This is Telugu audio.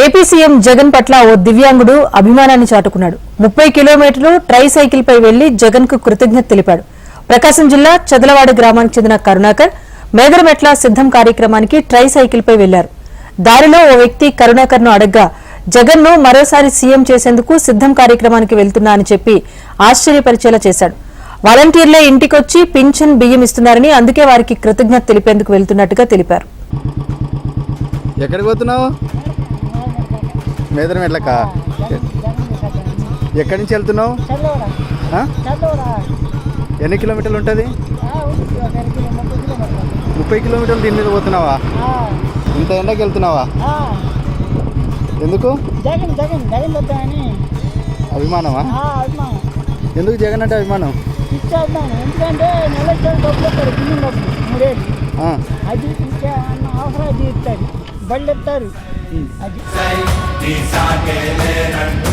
ఏపీ సీఎం జగన్ పట్ల ఓ దివ్యాంగుడు అభిమానాన్ని చాటుకున్నాడు. ముప్పై కిలోమీటర్లు ట్రై సైకిల్ పై వెళ్ళి జగన్కు కృతజ్ఞత తెలిపాడు. ప్రకాశం జిల్లా చదలవాడ గ్రామానికి చెందిన కరుణాకర్ మేదరమెట్ల సిద్ధం కార్యక్రమానికి ట్రై సైకిల్ పై వెళ్ళారు. దారిలో ఓ వ్యక్తి కరుణాకర్ను అడగ్గా జగన్ను మరోసారి సీఎం చేసేందుకు సిద్ధం కార్యక్రమానికి వెళ్తున్నా అని చెప్పి ఆశ్చర్యపరిచేలా చేశాడు. వాలంటీర్లే ఇంటికొచ్చి పింఛన్ బియ్యం ఇస్తున్నారని అందుకే వారికి కృతజ్ఞత తెలిపేందుకు వెళ్తున్నట్టుగా తెలిపారు. ఎక్కడికి పోతున్నావు? మేదరం ఎట్లక ఎక్కడి నుంచి వెళ్తున్నావు? ఎన్ని కిలోమీటర్లు ఉంటుంది? ముప్పై కిలోమీటర్లు దీని మీద పోతున్నావా? ఇంత ఎండకి వెళ్తున్నావా? ఎందుకు? అభిమానమా? అభిమానం. ఎందుకు జగన్ అంటే అభిమానం? ఎందుకంటే అది ఇచ్చే అన్న అవసరం అది ఇస్తారు. బళ్ళు ఇస్తారు. అది. సాగేలేనంటూ